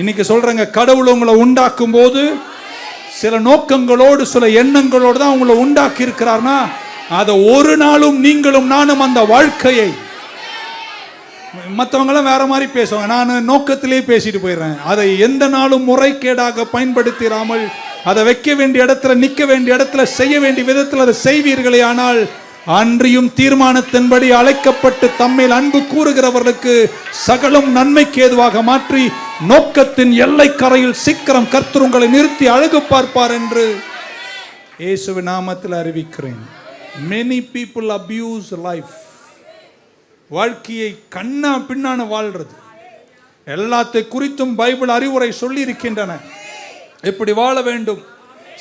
இன்னைக்கு சொல்றேங்க கடவுள் உங்களை உண்டாக்கும் போது சில நோக்கங்களோடு சில எண்ணங்களோடு தான் உங்களை உண்டாக்கி இருக்கிறார்னா அதை ஒரு நாளும் நீங்களும் நானும் அந்த வாழ்க்கையை மற்றவங்களாம் வேற மாதிரி பேசுவாங்க. நான் நோக்கத்திலே பேசிட்டு போயிடுறேன். அதை எந்த நாளும் முறைகேடாக பயன்படுத்திடாமல் அதை வைக்க வேண்டிய இடத்துல நிற்க வேண்டிய இடத்துல செய்ய வேண்டிய விதத்தில் அதை செய்வீர்களே ஆனால் அன்றியும் தீர்மானத்தின்படி அழைக்கப்பட்டு தம்மில் அன்பு கூறுகிறவர்களுக்கு சகலம் நன்மைக்கு ஏதுவாக மாற்றி நோக்கத்தின் எல்லை கரையில் சீக்கிரம் கர்த்தர் உங்களை நிறுத்தி அழகு பார்ப்பார் என்று இயேசுவின் நாமத்தில் அறிவிக்கிறேன். மெனி பீப்புள் அபியூஸ் லைஃப் வாழ்க்கையை கண்ணா பின்னான வாழ்றது. எல்லாத்தை குறித்தும் பைபிள் அறிவுரை சொல்லி இருக்கின்றன எப்படி வாழ வேண்டும்?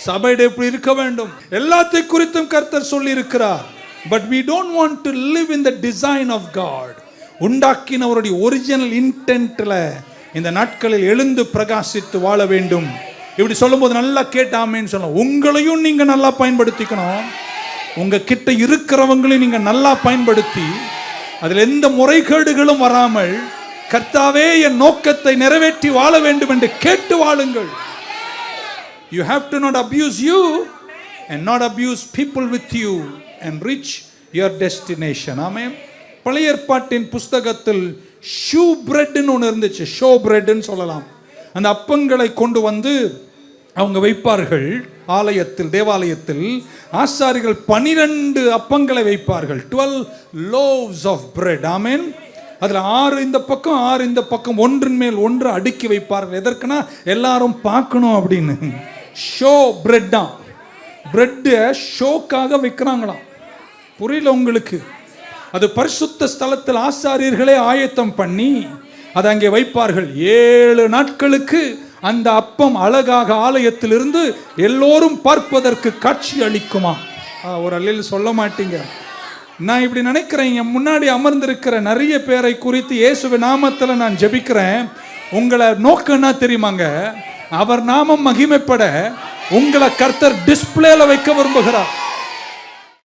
சபையிட எப்படி இருக்க வேண்டும்? எல்லாத்தை குறித்தும் கர்த்தர் சொல்லி இருக்கிறார் but we don't want to live in the design of God உண்டாக்கினவருடைய original இன்டென்ட்ல இந்த நாட்களில் எழுந்து பிரகாசித்து வாழ வேண்டும். இப்படி சொல்லும்போது நல்லா கேட்டாமேன்னு சொல்லலாம். உங்களையும் நீங்க நல்லா பயன்படுத்திக்கணும். உங்க கிட்ட இருக்கிறவங்களையும் நீங்க நல்லா பயன்படுத்தி அதில் எந்த முறைகேடுகளும் வராமல் கர்த்தாவே என் நோக்கத்தை நிறைவேற்றி வாழ வேண்டும் என்று கேட்டு வாழுங்கள். You have to not abuse you and not abuse people with you and reach your destination ஆமே பழைய ஏற்பாட்டின் புஸ்தகத்தில் ஷூ பிரெட்னு ஒன்று இருந்துச்சு. ஷோ பிரெட்னு சொல்லலாம். அந்த அப்பங்களை கொண்டு வந்து அவங்க வைப்பார்கள். ஆலயத்தில் தேவாலயத்தில் ஆசாரிகள் பனிரெண்டு அப்பங்களை வைப்பார்கள். டுவெல் லோவ்ஸ் ஆஃப் பிரெட் ஆமேன் அதில் ஆறு இந்த பக்கம் ஆறு இந்த பக்கம் ஒன்றின் மேல் ஒன்று அடுக்கி வைப்பார்கள். எதற்குனா எல்லாரும் பார்க்கணும் அப்படின்னு. ஷோ பிரெட் தான். பிரெட்டை ஷோக்காக வைக்கிறாங்களாம். புரியல உங்களுக்கு? அது பரிசுத்த ஸ்தலத்தில் ஆசாரியர்களே ஆயத்தம் பண்ணி அதை அங்கே வைப்பார்கள். ஏழு நாட்களுக்கு அந்த அப்பம் அழகாக ஆலயத்திலிருந்து எல்லோரும் பார்ப்பதற்கு காட்சி அளிக்குமா? ஒரு அல்லில் சொல்ல மாட்டீங்க. நான் இப்படி நினைக்கிறேன் என் முன்னாடி அமர்ந்திருக்கிற நிறைய பேரை குறித்து இயேசுவ நாமத்தில் நான் ஜெபிக்கிறேன். உங்களை நோக்கம் என்ன தெரியுமாங்க? அவர் நாமம் மகிமைப்பட உங்களை கர்த்தர் டிஸ்பிளேல வைக்க விரும்புகிறார்.